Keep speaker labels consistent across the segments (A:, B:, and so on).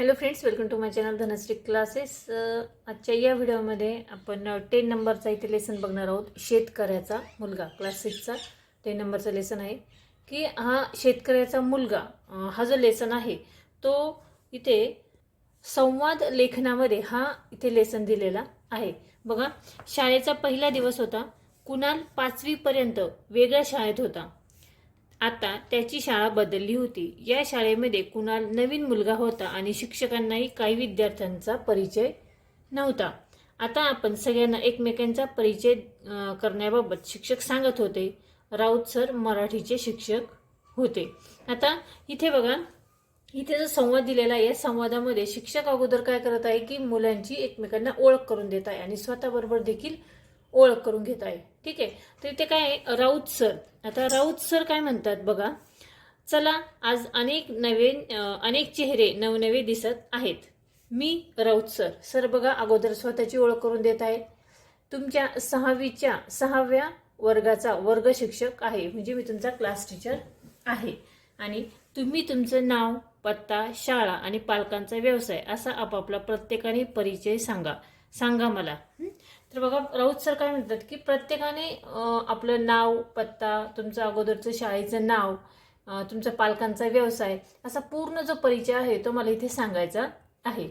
A: Hello friends welcome to my channel Dhanashree classes आजच्या या व्हिडिओमध्ये आपण टेन नंबरचा इथे लेसन बघणार आहोत शेतकऱ्याचा मुलगा क्लास सिक्सचा टेन नंबरचा लेसन आहे की हा शेतकऱ्याचा मुलगा हा जो लेसन आहे तो इथे संवाद लेखनामध्ये हा इथे लेसन दिलेला आहे. बघा शाळेचा पहिला दिवस होता कुणाल पाचवीपर्यंत वेगळ्या शाळेत होता. आता त्याची शाळा बदलली होती. या शाळेमध्ये कुणाल नवीन मुलगा होता आणि शिक्षकांनाही काही विद्यार्थ्यांचा परिचय नव्हता. आता आपण सगळ्यांना एकमेकांचा परिचय करण्याबाबत शिक्षक सांगत होते. राऊत सर मराठीचे शिक्षक होते. आता इथे बघा इथे जो संवाद दिलेला आहे या संवादामध्ये शिक्षक अगोदर काय करत आहे की मुलांची एकमेकांना ओळख करून देत आहे आणि स्वतःबरोबर देखील ओळख करून घेत आहे. ठीक आहे. तर इथे काय आहे? राऊत सर. आता राऊत सर काय म्हणतात बघा? चला आज अनेक नवे अनेक चेहरे नवनवे दिसत आहेत. मी राऊत सर. सर बघा अगोदर स्वतःची ओळख करून देत आहेत. तुमच्या सहावीच्या सहाव्या वर्गाचा वर्ग शिक्षक आहे. म्हणजे मी तुमचा क्लास टीचर आहे. आणि तुम्ही तुमचं नाव पत्ता शाळा आणि पालकांचा व्यवसाय असा आपापला प्रत्येकाने परिचय सांगा. सांगा मला. तर बघा राऊत सर काय म्हणतात की प्रत्येकाने आपलं नाव पत्ता तुमचं अगोदरचं शाळेचं नाव तुमचा पालकांचा व्यवसाय असा पूर्ण जो परिचय आहे तो मला इथे सांगायचा आहे.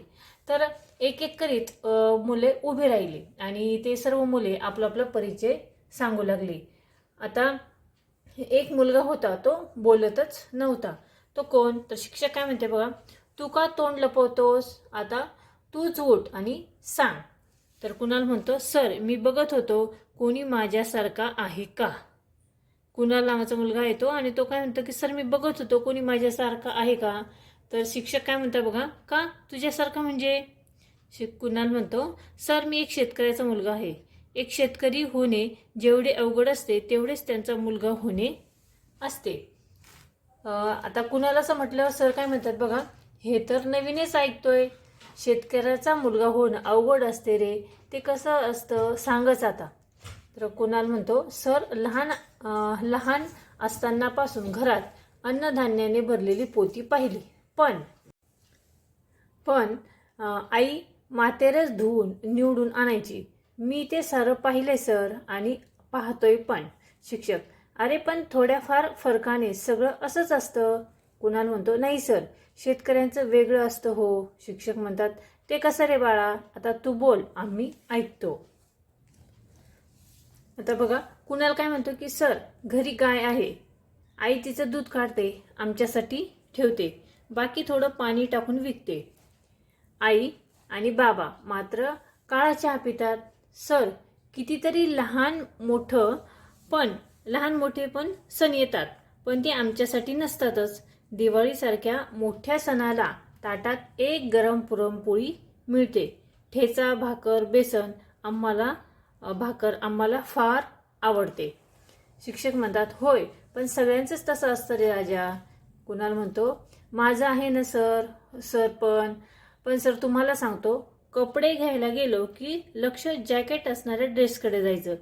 A: तर एक एक करीत मुले उभे राहिली आणि ते सर्व मुले आपला आपला परिचय सांगू लागली. आता एक मुलगा होता तो बोलतच नव्हता. तो कोण? तर शिक्षक काय म्हणते बघा तू का तोंड लपवतोस? आता तूच उठ आणि सांग. तर कुणाल म्हणतो सर मी बघत होतो कोणी माझ्यासारखा आहे का? कुणाल नावाचा मुलगा येतो आणि तो काय म्हणतो की सर मी बघत होतो कोणी माझ्यासारखा आहे का? तर शिक्षक काय म्हणतात बघा का? तुझ्यासारखा म्हणजे? शिक कुणाल म्हणतो सर मी एक शेतकऱ्याचा मुलगा आहे. एक शेतकरी होणे जेवढे अवघड असते तेवढेच त्यांचा मुलगा होणे असते. आता कुणाला असं म्हटल्यावर सर काय म्हणतात बघा हे तर नवीनच ऐकतोय. शेतकऱ्याचा मुलगा होणं अवघड असते रे. ते कसं असतं? सांगच आता. तर कुणाल म्हणतो सर लहान लहान असतानापासून घरात अन्नधान्याने भरलेली पोती पाहिली. पण पण अं, आई मातेरच धुवून निवडून आणायची. मी ते सारं पाहिले सर आणि पाहतोय पण. शिक्षक अरे पण थोड्याफार फरकाने सगळं असंच असतं. कुणाल म्हणतो नाही सर शेतकऱ्यांचं वेगळं असतं हो. शिक्षक म्हणतात ते कसं रे बाळा? आता तू बोल आम्ही ऐकतो. आता बघा कुणाल काय म्हणतो की सर घरी गाय आहे. आई तिचं दूध काढते आमच्यासाठी ठेवते. बाकी थोडं पाणी टाकून विकते. आई आणि बाबा मात्र काळा चहा पितात. सर कितीतरी लहान मोठं पण लहान मोठे पण सण येतात पण ते आमच्यासाठी नसतातच. दिवाळीसारख्या मोठ्या सणाला ताटात एक गरम पुरणपोळी मिळते. ठेचा भाकर बेसन आम्हाला भाकर आम्हाला फार आवडते. शिक्षक म्हणतात होय पण सगळ्यांचंच तसं असतं रे राजा. कुणाल म्हणतो माझं आहे ना सर. सर पण. पण सर तुम्हाला सांगतो कपडे घ्यायला गेलो की लक्ष जॅकेट असणाऱ्या ड्रेसकडे जायचं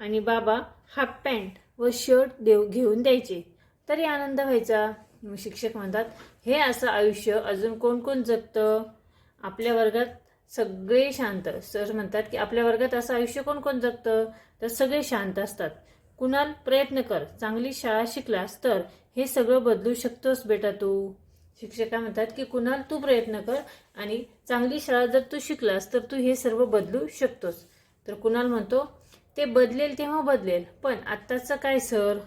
A: आणि बाबा हाफ पॅन्ट व शर्ट देव घेऊन द्यायचे. तरी आनंद व्हायचा. शिक्षक म्हणतात हे असं आयुष्य अजून कोण कोण जगतं? आपल्या वर्गात सगळे शांत. सर म्हणतात की आपल्या वर्गात असं आयुष्य कोण कोण जगतं? तर सगळे शांत असतात. कुणाल प्रयत्न कर. चांगली शाळा शिकलास तर हे सगळं बदलू शकतोस बेटा तू. शिक्षक म्हणतात की कुणाल तू प्रयत्न कर आणि चांगली शाळा जर तू शिकलास तर तू हे सर्व बदलू शकतोस. तर कुणाल म्हणतो ते बदलेल तेव्हा बदलेल पण आत्ताचं काय सर?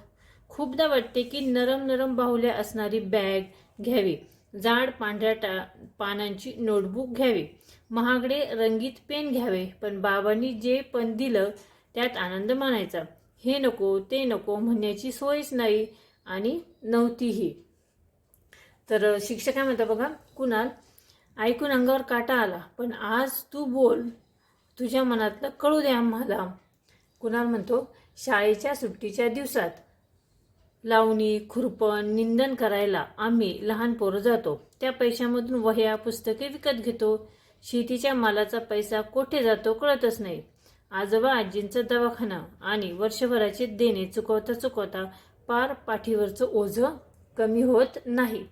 A: खूपदा वाटते की नरम नरम बाहुल्या असणारी बॅग घ्यावी. जाड पांढऱ्या टा पानांची नोटबुक घ्यावी. महागडे रंगीत पेन घ्यावे पण बाबांनी जे पण दिलं त्यात आनंद मानायचा. हे नको ते नको म्हणण्याची सोयच नाही आणि नव्हतीही. तर शिक्षक काय म्हणतात बघा कुणाल ऐकून अंगावर काटा आला पण आज तू बोल तुझ्या मनातलं कळू दे आम्हाला. कुणाल म्हणतो शाळेच्या सुट्टीच्या दिवसात लावणी खुरपण निंदन करायला आम्ही लहान पोरं जातो. त्या पैशामधून वह्या पुस्तके विकत घेतो. शेतीच्या मालाचा पैसा कोठे जातो कळतच नाही. आजोबा आजींचा दवाखाना आणि वर्षभराचे देणे चुकवता चुकवता पार पाठीवरचं ओझं कमी होत नाही.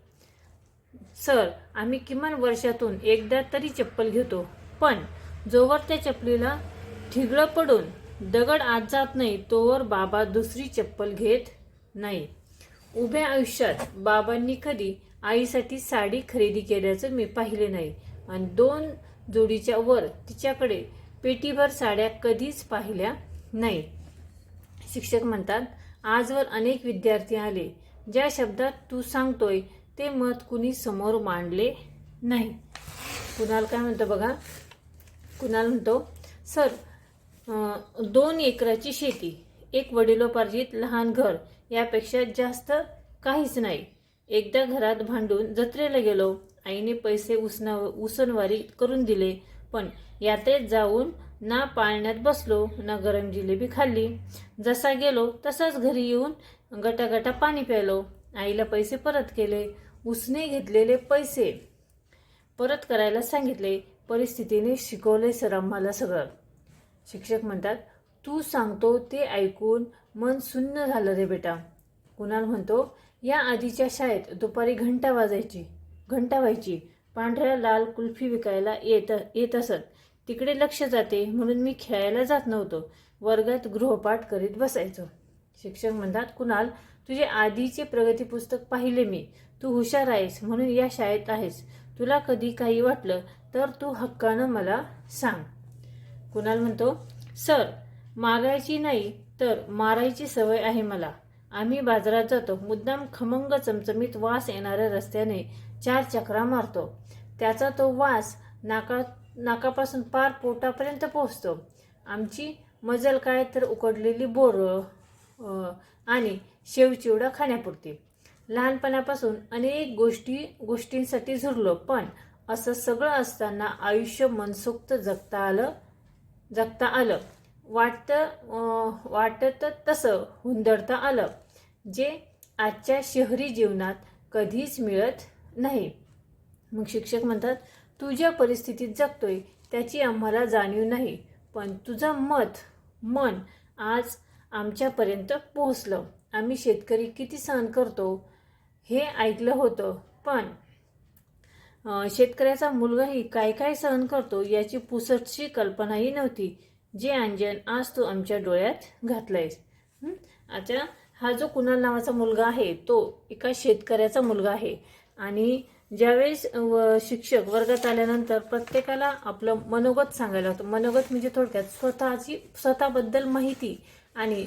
A: सर आम्ही किमान वर्षातून एकदा तरी चप्पल घेतो पण जोवर त्या चपलीला ठिगळं पडून दगड आत जात नाही तोवर बाबा दुसरी चप्पल घेत नाही. उभ्या आयुष्यात बाबांनी कधी आईसाठी साडी खरेदी केल्याचं मी पाहिले नाही. आणि दोन जोडीच्या वर तिच्याकडे पेटीभर साड्या कधीच पाहिल्या नाही. शिक्षक म्हणतात आजवर अनेक विद्यार्थी आले ज्या शब्दात तू सांगतोय ते मत कुणी समोर मांडले नाही. कुणाल काय म्हणतो बघा? कुणाल म्हणतो सर दोन एकराची शेती एक वडिलोपार्जित लहान घर यापेक्षा जास्त काहीच नाही. एकदा घरात भांडून जत्रेला गेलो आईने पैसे उसना उसनवारी करून दिले पण यात्रेत जाऊन ना पाळण्यात बसलो ना गरम जिलेबी खाल्ली. जसा गेलो तसाच घरी येऊन गटागटा पाणी प्यायलो. आईला पैसे परत केले. उसने घेतलेले पैसे परत करायला सांगितले. परिस्थितीने शिकवले सर आम्हाला सगळं. शिक्षक म्हणतात तू सांगतो ते ऐकून मन सुन्न झालं रे बेटा. कुणाल म्हणतो या आधीच्या शाळेत दुपारी घंटा वाजायची घंटा व्हायची. पांढऱ्या लाल कुल्फी विकायला येत येत असत. तिकडे लक्ष जाते म्हणून मी खेळायला जात नव्हतो. वर्गात गृहपाठ करीत बसायचो. शिक्षक म्हणतात कुणाल तुझे आधीचे प्रगती पुस्तक पाहिले मी. तू हुशार आहेस म्हणून या शाळेत आहेस. तुला कधी काही वाटलं तर तू हक्कानं मला सांग. कुणाल म्हणतो सर मागायची नाही तर मारायची सवय आहे मला. आम्ही बाजारात जातो. मुद्दाम खमंग चमचमीत वास येणाऱ्या रस्त्याने चार चक्रा मारतो. त्याचा तो वास नाका नाकापासून पार पोटापर्यंत पोहोचतो. आमची मजल काय तर उकडलेली बोरं आणि शेवचिवडा खाण्यापुरती. लहानपणापासून अनेक गोष्टी गोष्टींसाठी झुरलो पण असं सगळं असताना आयुष्य मनसोक्त जगता आलं जगता आलं. वाटतं वाटतं तसं हुंदडता आलं जे आजच्या शहरी जीवनात कधीच मिळत नाही. मग शिक्षक म्हणतात तुझ्या परिस्थितीत जगतोय त्याची आम्हाला जाणीव नाही पण तुझं मत मन आज आमच्यापर्यंत पोहोचलं. आम्ही शेतकरी किती सहन करतो हे ऐकलं होतं पण शेतकऱ्याचा मुलगाही काय काय सहन करतो याची पुसटशी कल्पनाही नव्हती. जे अंजन आज तू आमच्या डोळ्यात घातलंयस. आता हा जो कुणाल नावाचा मुलगा आहे तो एका शेतकऱ्याचा मुलगा आहे. आणि ज्यावेळेस व शिक्षक वर्गात आल्यानंतर प्रत्येकाला आपलं मनोगत सांगायला होतं. मनोगत म्हणजे थोडक्यात स्वतःची स्वतःबद्दल माहिती आणि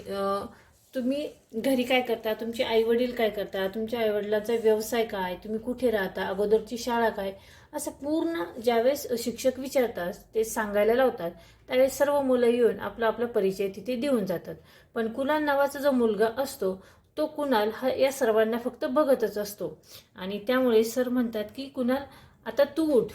A: तुम्ही घरी काय करता? तुमचे आईवडील काय करता? तुमच्या आईवडिलांचा व्यवसाय काय? तुम्ही कुठे राहता? अगोदरची शाळा काय? असं पूर्ण ज्यावेळेस शिक्षक विचारतात ते सांगायला लावतात. त्यावेळेस सर्व मुलं येऊन आपला आपला परिचय तिथे देऊन जातात. पण कुणाल नावाचा जो मुलगा असतो तो कुणाल हा या सर्वांना फक्त बघतच असतो. आणि त्यामुळे सर म्हणतात की कुणाल आता तू उठ.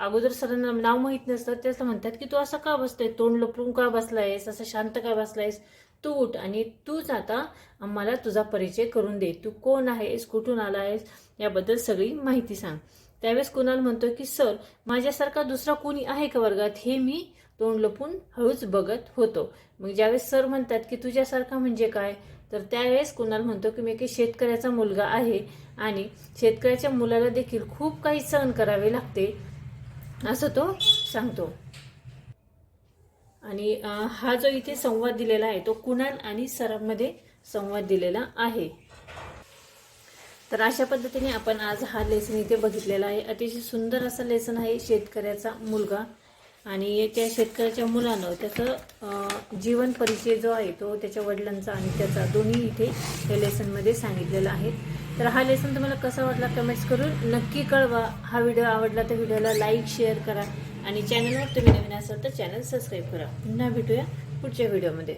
A: अगोदर सरांना नाव माहीत नसतं त्याचं म्हणतात की तू असं का बसतोय तोंड लपडून का बसलायस? असं शांत का बसलायस? तू उठ आणि तूच आता आम्हाला तुझा परिचय करून दे. तू कोण आहेस? कुठून आला आहेस याबद्दल सगळी माहिती सांग. त्यावेळेस कुणाल म्हणतो की सर माझ्यासारखा दुसरा कोणी आहे का वर्गात? हे मी तोंड लपून हळूच बघत होतो. मग ज्यावेळेस सर म्हणतात की तुझ्यासारखा म्हणजे काय? तर त्यावेळेस कुणाल म्हणतो की मी एक शेतकऱ्याचा मुलगा आहे आणि शेतकऱ्याच्या मुलाला देखील खूप काही सहन करावे लागते. असं तो सांगतो. आणि हा जो इथे संवाद दिलेला आहे तो कुणाल आणि सरांमध्ये संवाद दिलेला आहे. तर अशा पद्धतीने आपण आज हा लेसन इथे बघितलेला आहे. अतिशय सुंदर असा लेसन आहे शेतकऱ्याचा मुलगा आणि त्या शेतकऱ्याच्या मुलानं त्याचं जीवन परिचय जो आहे तो त्याच्या वडिलांचा आणि त्याचा दोन्ही इथे या लेसनमध्ये सांगितलेला आहे. तर हा लेसन तुम्हाला कसा वाटला कमेंट्स करून नक्की कळवा. हा व्हिडिओ आवडला तर व्हिडिओला लाईक शेअर करा. आणि चॅनलवर तुम्ही नवीन असाल तर चॅनल सबस्क्राईब करा. पुन्हा भेटूया पुढच्या व्हिडिओमध्ये